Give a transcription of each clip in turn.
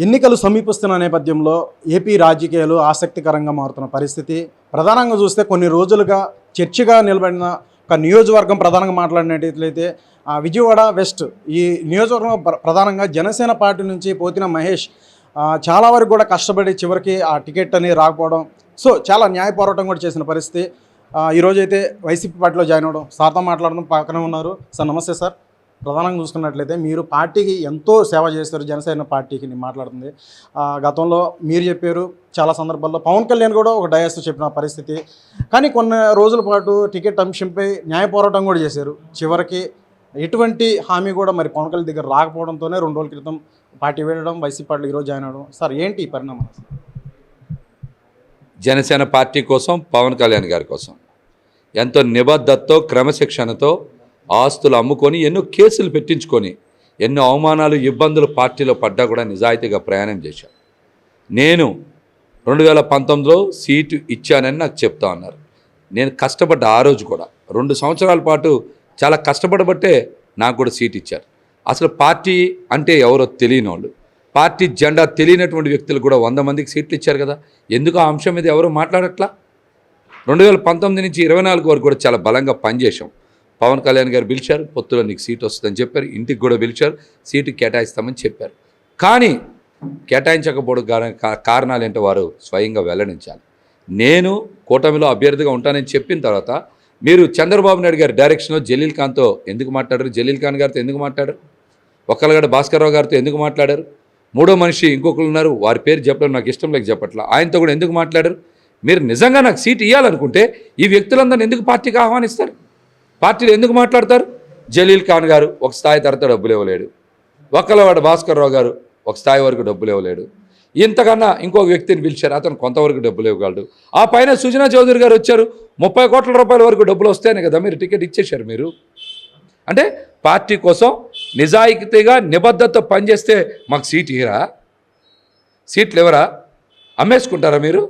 ఎన్నికలు సమీపిస్తున్న నేపథ్యంలో ఏపీ రాజకీయాలు ఆసక్తికరంగా మారుతున్న పరిస్థితి. ప్రధానంగా చూస్తే కొన్ని రోజులుగా చర్చగా నిలబడిన ఒక నియోజకవర్గం ప్రధానంగా మాట్లాడినట్లయితే విజయవాడ వెస్ట్ ఈ నియోజకవర్గం ప్ర- ప్రధానంగా జనసేన పార్టీ నుంచి పోతిన మహేష్ చాలా వరకు కూడా కష్టపడి చివరికి ఆ టికెట్ అనేది రాకపోవడం. సో చాలా న్యాయ పోరాటం కూడా చేసిన పరిస్థితి. ఈరోజైతే ఈరోజు అయితే వైసీపీ పార్టీలో జాయిన్ అవ్వడం. సార్తో మాట్లాడడం పక్కనే ఉన్నారు. సార్ నమస్తే సార్. ప్రధానంగా చూసుకున్నట్లయితే మీరు పార్టీకి ఎంతో సేవ చేస్తారు జనసేన పార్టీకి నేను మాట్లాడుతుంది. గతంలో మీరు చెప్పారు చాలా సందర్భాల్లో పవన్ కళ్యాణ్ కూడా ఒక డయాస్ చెప్పిన పరిస్థితి. కానీ కొన్ని రోజుల పాటు టికెట్ అంశంపై న్యాయ పోరాటం కూడా చేశారు. చివరికి ఎటువంటి హామీ కూడా మరి పవన్ కళ్యాణ్ దగ్గర రాకపోవడంతోనే రెండు రోజుల క్రితం పార్టీ వెళ్ళడం వైసీపీ పార్టీలో ఈరోజు జాయిన్ అవడం. సార్ ఏంటి ఈ పరిణామం జనసేన పార్టీ కోసం పవన్ కళ్యాణ్ గారి కోసం ఎంతో నిబద్ధతతో క్రమశిక్షణతో ఆస్తులు అమ్ముకొని ఎన్నో కేసులు పెట్టించుకొని ఎన్నో అవమానాలు ఇబ్బందులు పార్టీలో పడ్డా కూడా నిజాయితీగా ప్రయాణం చేశాను నేను రెండు వేల పంతొమ్మిదిలో సీటు ఇచ్చానని నాకు చెప్తా ఉన్నారు నేను కష్టపడ్డ ఆ రోజు కూడా. రెండు సంవత్సరాల పాటు చాలా కష్టపడబట్టే నాకు కూడా సీట్ ఇచ్చారు. అసలు పార్టీ అంటే ఎవరో తెలియని వాళ్ళు పార్టీ జెండా తెలియనటువంటి వ్యక్తులు కూడా వంద మందికి సీట్లు ఇచ్చారు కదా. ఎందుకు ఆ అంశం మీద ఎవరు మాట్లాడట్లా? రెండు వేల పంతొమ్మిది నుంచి ఇరవై నాలుగు వరకు కూడా చాలా బలంగా పనిచేశాం. పవన్ కళ్యాణ్ గారు పిలిచారు పొత్తులో నీకు సీట్ వస్తుందని చెప్పారు ఇంటికి కూడా పిలిచారు సీటు కేటాయిస్తామని చెప్పారు. కానీ కేటాయించకపోవడం కారణాలు ఏంటో వారు స్వయంగా వెల్లడించాలి. నేను కూటమిలో అభ్యర్థిగా ఉంటానని చెప్పిన తర్వాత మీరు చంద్రబాబు నాయుడు గారి డైరెక్షన్లో జలీల్ ఖాన్తో ఎందుకు మాట్లాడారు? జలీల్ ఖాన్ గారితో ఎందుకు మాట్లాడారు? ఒక్కలగడ భాస్కర్రావు గారితో ఎందుకు మాట్లాడారు? మూడో మనిషి ఇంకొకరు ఉన్నారు వారి పేరు చెప్పడం నాకు ఇష్టం లేక చెప్పట్లా. ఆయనతో కూడా ఎందుకు మాట్లాడారు? మీరు నిజంగా నాకు సీట్ ఇవ్వాలనుకుంటే ఈ వ్యక్తులందరిని ఎందుకు పార్టీకి ఆహ్వానిస్తారు? పార్టీలు ఎందుకు మాట్లాడతారు? జలీల్ ఖాన్ గారు ఒక స్థాయి తర్వాత డబ్బులు ఇవ్వలేడు. ఒక్కలవాడ భాస్కర్రావు గారు ఒక స్థాయి వరకు డబ్బులు ఇవ్వలేడు. ఇంతకన్నా ఇంకో వ్యక్తిని పిలిచారు అతను కొంతవరకు డబ్బులు ఇవ్వగలడు. ఆ పైన సుజనా చౌదరి గారు వచ్చారు ముప్పై కోట్ల రూపాయల వరకు డబ్బులు వస్తేనే కదా మీరు టికెట్ ఇచ్చేశారు మీరు? అంటే పార్టీ కోసం నిజాయితీగా నిబద్ధతతో పనిచేస్తే మాకు సీట్ ఇరా సీట్లు ఎవరా అమ్మేసుకుంటారా మీరు?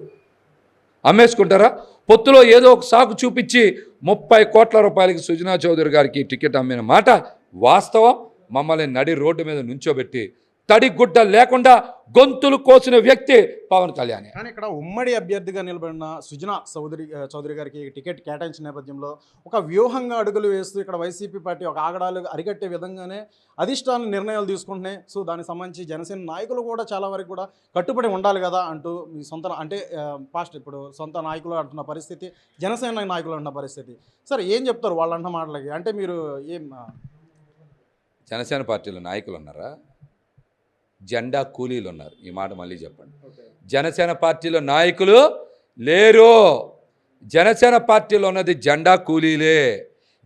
అమ్మేసుకుంటారా? పొత్తులో ఏదో ఒక సాకు చూపించి ముప్పై కోట్ల రూపాయలకి సుజనా చౌదరి గారికి టికెట్ అమ్మిన మాట వాస్తవం. మమ్మల్ని నడి రోడ్డు మీద నుంచోబెట్టి తడి గుడ్డ లేకుండా గొంతులు కోసిన వ్యక్తి పవన్ కళ్యాణ్. కానీ ఇక్కడ ఉమ్మడి అభ్యర్థిగా నిలబడిన సుజనా చౌదరి చౌదరి గారికి టికెట్ కేటాయించిన నేపథ్యంలో ఒక వ్యూహంగా అడుగులు వేస్తూ ఇక్కడ వైసీపీ పార్టీ ఒక ఆగడాలు అరికట్టే విధంగానే అధిష్టాన నిర్ణయాలు తీసుకుంటున్నాయి. సో దానికి సంబంధించి జనసేన నాయకులు కూడా చాలా వరకు కూడా కట్టుబడి ఉండాలి కదా అంటూ మీ సొంత అంటే పాస్ట్ ఇప్పుడు సొంత నాయకులు అంటున్న పరిస్థితి జనసేన నాయకులు అంటున్న పరిస్థితి. సరే ఏం చెప్తారు వాళ్ళు అంటున్న మాటలకి? అంటే మీరు ఏం జనసేన పార్టీలో నాయకులు ఉన్నారా? జెండా కూలీలు ఉన్నారు ఈ మాట మళ్ళీ చెప్పండి. జనసేన పార్టీలో నాయకులు లేరు. జనసేన పార్టీలో ఉన్నది జెండా కూలీలే.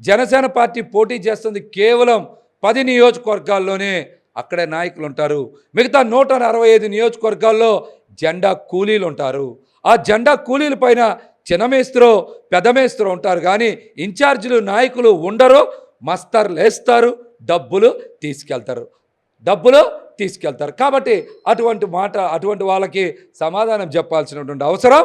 జనసేన పార్టీ పోటీ చేస్తుంది కేవలం పది నియోజకవర్గాల్లోనే అక్కడే నాయకులు ఉంటారు. మిగతా నూట అరవై ఐదు నియోజకవర్గాల్లో జెండా కూలీలు ఉంటారు. ఆ జెండా కూలీల పైన చిన్నమేస్త్రో పెద్దమేస్త్రో ఉంటారు కానీ ఇన్ఛార్జీలు నాయకులు ఉండరు మస్తర్లు వేస్తారు డబ్బులు తీసుకెళ్తారు. డబ్బులు తీసుకెళ్తారు. కాబట్టి అటువంటి మాట అటువంటి వాళ్ళకి సమాధానం చెప్పాల్సినటువంటి అవసరం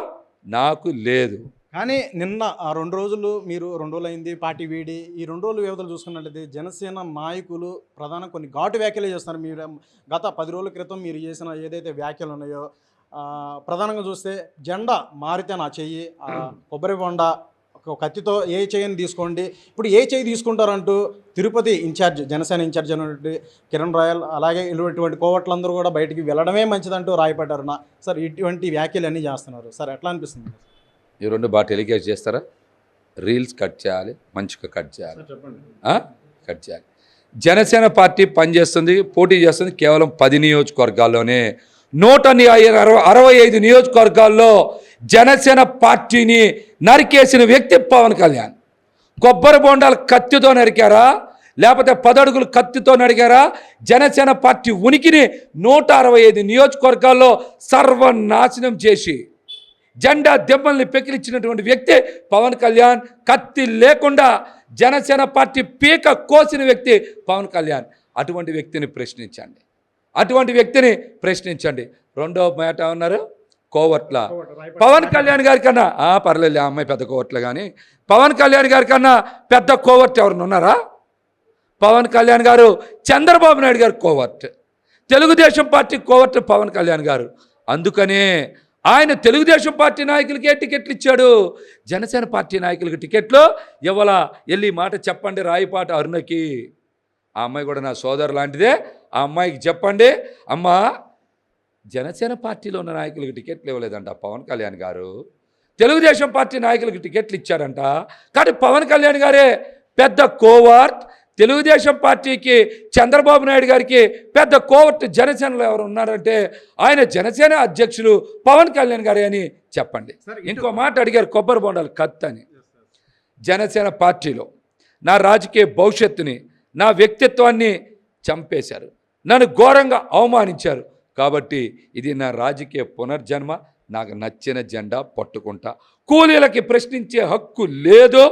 నాకు లేదు. కానీ నిన్న ఆ రెండు రోజులు మీరు రెండు రోజులు అయింది పార్టీ వీడి ఈ రెండు రోజులు వ్యవధులు చూసుకున్నట్లయితే జనసేన నాయకులు ప్రధాన కొన్ని ఘాటు వ్యాఖ్యలు చేస్తున్నారు. మీరు గత పది రోజుల క్రితం మీరు చేసిన ఏదైతే వ్యాఖ్యలు ఉన్నాయో ప్రధానంగా చూస్తే జెండా మారితే నా చెయ్యి కొబ్బరి బొండ కత్తితో ఏ చెయ్యిని తీసుకోండి. ఇప్పుడు ఏ చెయ్యి తీసుకుంటారంటూ తిరుపతి ఇన్ఛార్జ్ జనసేన ఇన్ఛార్జ్ అయినటువంటి కిరణ్ రాయల్ అలాగే ఇటువంటి కోవట్లందరూ కూడా బయటికి వెళ్ళడమే మంచిదంటూ రాయపడ్డారు. నా సార్ ఇటువంటి వ్యాఖ్యలు అన్నీ చేస్తున్నారు. సార్ ఎట్లా అనిపిస్తుంది? ఈ రెండు బాగా టెలికాస్ట్ చేస్తారా? రీల్స్ కట్ చేయాలి మంచిగా కట్ చేయాలి. చెప్పండి? కట్ చేయాలి. జనసేన పార్టీ పనిచేస్తుంది పోటీ చేస్తుంది కేవలం పది నియోజకవర్గాల్లోనే. నూట అరవై ఐదు నియోజకవర్గాల్లో జనసేన పార్టీని నరికేసిన వ్యక్తి పవన్ కళ్యాణ్. కొబ్బరి బొండాలు కత్తితో నరికారా? లేకపోతే పదడుగులు కత్తితో నడిగారా జనసేన పార్టీ ఉనికిని నూట అరవై ఐదు నియోజకవర్గాల్లో సర్వనాశనం చేసి జెండా దెబ్బల్ని పెకిలిచ్చినటువంటి వ్యక్తి పవన్ కళ్యాణ్ కత్తి లేకుండా జనసేన పార్టీ పీక కోసిన వ్యక్తి పవన్ కళ్యాణ్. అటువంటి వ్యక్తిని ప్రశ్నించండి. అటువంటి వ్యక్తిని ప్రశ్నించండి. రెండో మాట ఉన్నారు. కోవట్ల పవన్ కళ్యాణ్ గారి కన్నా ఆ, పర్లేదు ఆ అమ్మాయి పెద్ద కోవట్లు కానీ పవన్ కళ్యాణ్ గారి కన్నా పెద్ద కోవర్ట్ ఎవరిని ఉన్నారా? పవన్ కళ్యాణ్ గారు చంద్రబాబు నాయుడు గారు కోవర్ట్. తెలుగుదేశం పార్టీ కోవట్ల పవన్ కళ్యాణ్ గారు. అందుకనే ఆయన తెలుగుదేశం పార్టీ నాయకులకే టికెట్లు ఇచ్చాడు? జనసేన పార్టీ నాయకులకి టికెట్లు ఇవాళ వెళ్ళి మాట చెప్పండి రాయిపాట అరుణకి. ఆ అమ్మాయి కూడా నా సోదరు లాంటిదే ఆ అమ్మాయికి చెప్పండి. అమ్మా జనసేన పార్టీలో ఉన్న నాయకులకి టికెట్లు ఇవ్వలేదంట పవన్ కళ్యాణ్ గారు. తెలుగుదేశం పార్టీ నాయకులకి టికెట్లు ఇచ్చారంట. కానీ పవన్ కళ్యాణ్ గారే పెద్ద కోవార్ట్ తెలుగుదేశం పార్టీకి చంద్రబాబు నాయుడు గారికి పెద్ద కోవర్ట్ జనసేనలో ఎవరు ఉన్నారంటే ఆయన జనసేన అధ్యక్షులు పవన్ కళ్యాణ్ గారే అని చెప్పండి. ఇంకో మాట అడిగారు కొబ్బరి బొండాలు కత్ అని జనసేన పార్టీలో నా రాజకీయ భవిష్యత్తుని నా వ్యక్తిత్వాన్ని చంపేశారు. నన్ను ఘోరంగా అవమానించారు. కాబట్టి ఇది నా రాజకీయ పునర్జన్మ నాకు నచ్చిన జెండా పట్టుకుంటా. కూలీలకి ప్రశ్నించే హక్కు లేదు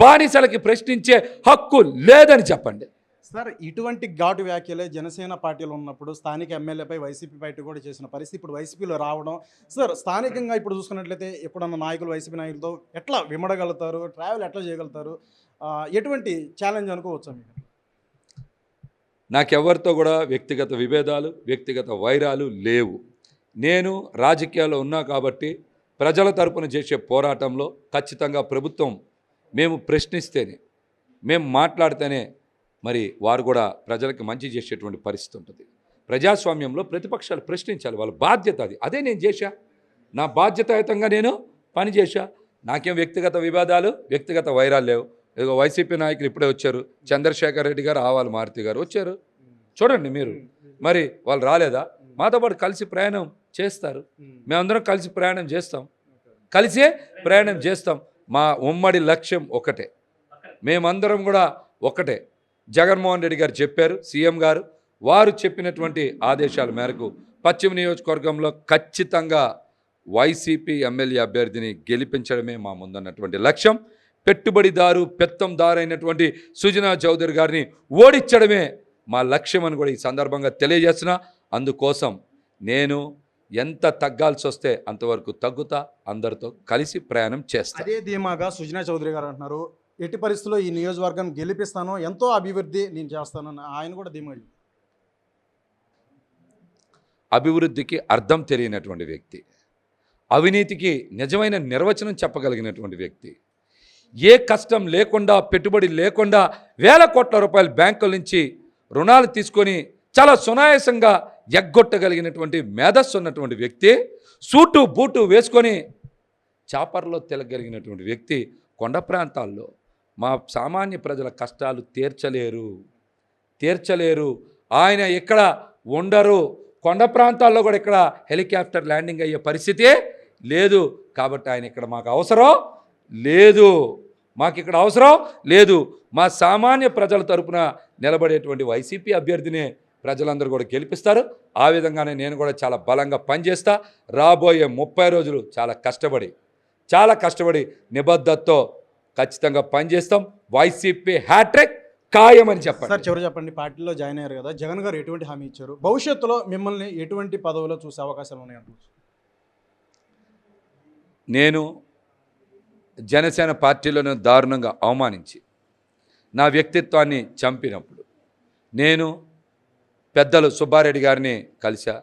బానిసలకి ప్రశ్నించే హక్కు లేదని చెప్పండి. సార్ ఇటువంటి ఘాటు వ్యాఖ్యలే జనసేన పార్టీలో ఉన్నప్పుడు స్థానిక ఎమ్మెల్యేపై వైసీపీ బయట కూడా చేసిన పరిస్థితి ఇప్పుడు వైసీపీలో రావడం. సార్ స్థానికంగా ఇప్పుడు చూసుకున్నట్లయితే ఎప్పుడన్న నాయకులు వైసీపీ నాయకులతో ఎట్లా విమడగలుగుతారు ట్రావెల్ ఎట్లా చేయగలుగుతారు? ఎటువంటి ఛాలెంజ్ అనుకోవచ్చా మీకు? నాకెవరితో కూడా వ్యక్తిగత విభేదాలు వ్యక్తిగత వైరాలు లేవు. నేను రాజకీయాల్లో ఉన్నా కాబట్టి ప్రజల తరపున చేసే పోరాటంలో ఖచ్చితంగా ప్రభుత్వం మేము ప్రశ్నిస్తేనే మేము మాట్లాడితేనే మరి వారు కూడా ప్రజలకు మంచి చేసేటువంటి పరిస్థితి ఉంటుంది. ప్రజాస్వామ్యంలో ప్రతిపక్షాలు ప్రశ్నించాలి వాళ్ళ బాధ్యత అది. అదే నేను చేశా. నా బాధ్యతాయుతంగా నేను పనిచేశా. నాకేం వ్యక్తిగత వివాదాలు వ్యక్తిగత వైరాలు లేవు. ఇదిగో వైసీపీ నాయకులు ఇప్పుడే వచ్చారు. చంద్రశేఖర్ రెడ్డి గారు ఆవాల మారుతి గారు వచ్చారు. చూడండి మీరు. మరి వాళ్ళు రాలేదా? మాతో పాటు కలిసి ప్రయాణం చేస్తారు. మేమందరం కలిసి ప్రయాణం చేస్తాం. కలిసే ప్రయాణం చేస్తాం. మా ఉమ్మడి లక్ష్యం ఒకటే. మేమందరం కూడా ఒకటే. జగన్మోహన్ రెడ్డి గారు చెప్పారు సీఎం గారు వారు చెప్పినటువంటి ఆదేశాల మేరకు పశ్చిమ నియోజకవర్గంలో ఖచ్చితంగా వైసీపీ ఎమ్మెల్యే అభ్యర్థిని గెలిపించడమే మా ముందున్నటువంటి లక్ష్యం. పెట్టుబడిదారు పెత్తందారు అయినటువంటి సుజనా చౌదరి గారిని ఓడించడమే మా లక్ష్యం అని కూడా ఈ సందర్భంగా తెలియజేస్తున్నా. అందుకోసం నేను ఎంత తగ్గాల్సి వస్తే అంతవరకు తగ్గుతా అందరితో కలిసి ప్రయాణం చేస్తా. అదే ధీమాగా సుజనా చౌదరి గారు అంటున్నారు ఎట్టి పరిస్థితుల్లో ఈ నియోజకవర్గం గెలిపిస్తాను ఎంతో అభివృద్ధి నేను చేస్తానని ఆయన కూడా ధీమా అభివృద్ధికి అర్థం తెలియనటువంటి వ్యక్తి అవినీతికి నిజమైన నిర్వచనం చెప్పగలిగినటువంటి వ్యక్తి ఏ కష్టం లేకుండా పెట్టుబడి లేకుండా వేల కోట్ల రూపాయలు బ్యాంకుల నుంచి రుణాలు తీసుకొని చాలా సునాయాసంగా ఎగ్గొట్టగలిగినటువంటి మేధస్సు ఉన్నటువంటి వ్యక్తి సూటు బూటు వేసుకొని చాపర్లో తెలగలిగినటువంటి వ్యక్తి కొండ ప్రాంతాల్లో మా సామాన్య ప్రజల కష్టాలు తీర్చలేరు. తీర్చలేరు. ఆయన ఇక్కడ ఉండరు. కొండ ప్రాంతాల్లో కూడా ఇక్కడ హెలికాప్టర్ ల్యాండింగ్ అయ్యే పరిస్థితే లేదు. కాబట్టి ఆయన ఇక్కడ మాకు అవసరం. లేదు. మాకు ఇక్కడ అవసరం లేదు. మా సామాన్య ప్రజల తరపున నిలబడేటువంటి వైసీపీ అభ్యర్థినే ప్రజలందరూ కూడా గెలిపిస్తారు. ఆ విధంగానే నేను కూడా చాలా బలంగా పనిచేస్తా. రాబోయే ముప్పై రోజులు చాలా కష్టపడి చాలా కష్టపడి నిబద్ధతతో ఖచ్చితంగా పనిచేస్తాం. వైసీపీ హ్యాట్రిక్ ఖాయమని చెప్పండి. సార్ చివరి చెప్పండి. పార్టీలో జాయిన్ అయ్యారు కదా. జగన్ గారు ఎటువంటి హామీ ఇచ్చారు? భవిష్యత్తులో మిమ్మల్ని ఎటువంటి పదవిలో చూసే అవకాశాలు ఉన్నాయంటారు నేను జనసేన పార్టీలను దారుణంగా అవమానించి నా వ్యక్తిత్వాన్ని చంపినప్పుడు నేను పెద్దలు సుబ్బారెడ్డి గారిని కలిసా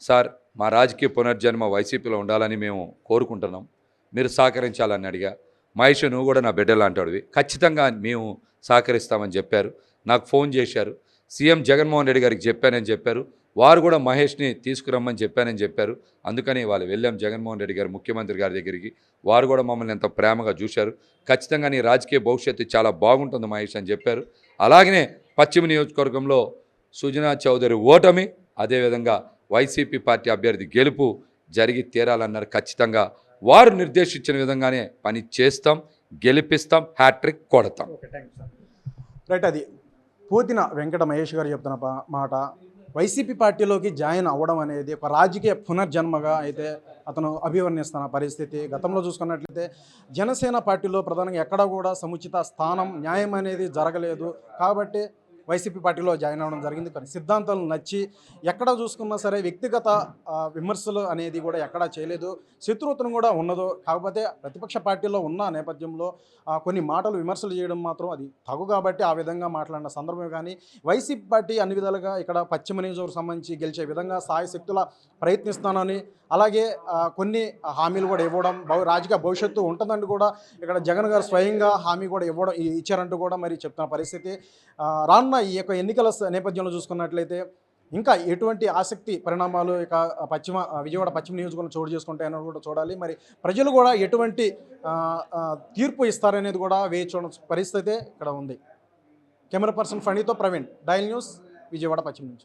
సార్ మా రాజకీయ పునర్జన్మ వైసీపీలో ఉండాలని మేము కోరుకుంటున్నాం. మీరు సహకరించాలని అడిగా. మహేష్ నువ్వు కూడా నా బిడ్డలాంటాడివి ఖచ్చితంగా మేము సహకరిస్తామని చెప్పారు. నాకు ఫోన్ చేశారు. సీఎం జగన్మోహన్ రెడ్డి గారికి చెప్పానని చెప్పారు. వారు కూడా మహేష్ని తీసుకురమ్మని చెప్పానని చెప్పారు. అందుకని వాళ్ళు వెళ్ళాం జగన్మోహన్ రెడ్డి గారు ముఖ్యమంత్రి గారి దగ్గరికి. వారు కూడా మమ్మల్ని ఎంత ప్రేమగా చూశారు. ఖచ్చితంగా నీ రాజకీయ భవిష్యత్తు చాలా బాగుంటుంది మహేష్ అని చెప్పారు. అలాగనే పశ్చిమ నియోజకవర్గంలో సుజనా చౌదరి ఓటమి అదేవిధంగా వైసీపీ పార్టీ అభ్యర్థి గెలుపు జరిగి తీరాలన్నారు ఖచ్చితంగా. వారు నిర్దేశించిన విధంగానే పని చేస్తాం గెలిపిస్తాం హ్యాట్రిక్ కొడతాం. సార్. రైట్ అది పూతిన వెంకట మహేష్ గారు చెప్తున్న మాట వైసీపీ పార్టీలోకి జాయిన్ అవ్వడం అనేది ఒక రాజకీయ పునర్జన్మగా అయితే అతను అభివర్ణిస్తున్న పరిస్థితి. గతంలో చూసుకున్నట్లయితే జనసేన పార్టీలో ప్రధానంగా ఎక్కడ కూడా సముచిత స్థానం న్యాయం అనేది జరగలేదు. కాబట్టి వైసీపీ పార్టీలో జాయిన్ అవ్వడం జరిగింది. కానీ సిద్ధాంతాలు నచ్చి ఎక్కడ చూసుకున్నా సరే వ్యక్తిగత విమర్శలు అనేది కూడా ఎక్కడా చేయలేదు. శత్రుత్వం కూడా ఉన్నదు కాకపోతే ప్రతిపక్ష పార్టీలో ఉన్న నేపథ్యంలో కొన్ని మాటలు విమర్శలు చేయడం మాత్రం అది తగు కాబట్టి ఆ విధంగా మాట్లాడిన సందర్భం కానీ వైసీపీ పార్టీ అన్ని విధాలుగా ఇక్కడ పశ్చిమ నియోజకవర్గం సంబంధించి గెలిచే విధంగా సాయశక్తుల ప్రయత్నిస్తానని అలాగే కొన్ని హామీలు కూడా ఇవ్వడం రాజకీయ భవిష్యత్తు ఉంటుందని కూడా ఇక్కడ జగన్ గారు స్వయంగా హామీ కూడా ఇవ్వడం ఇచ్చారంటూ కూడా మరి చెప్తున్న పరిస్థితి. రానున్న ఈ యొక్క ఎన్నికల నేపథ్యంలో చూసుకున్నట్లయితే ఇంకా ఎటువంటి ఆసక్తి పరిణామాలు ఇక పశ్చిమ విజయవాడ పశ్చిమ నియోజకవర్గం చోటు చేసుకుంటాయని కూడా చూడాలి. మరి ప్రజలు కూడా ఎటువంటి తీర్పు ఇస్తారనేది కూడా వేచి చూడ పరిస్థితి ఇక్కడ ఉంది. కెమెరా పర్సన్ ఫణితో ప్రవీణ్ డైల్ న్యూస్ విజయవాడ పశ్చిమ నుంచి.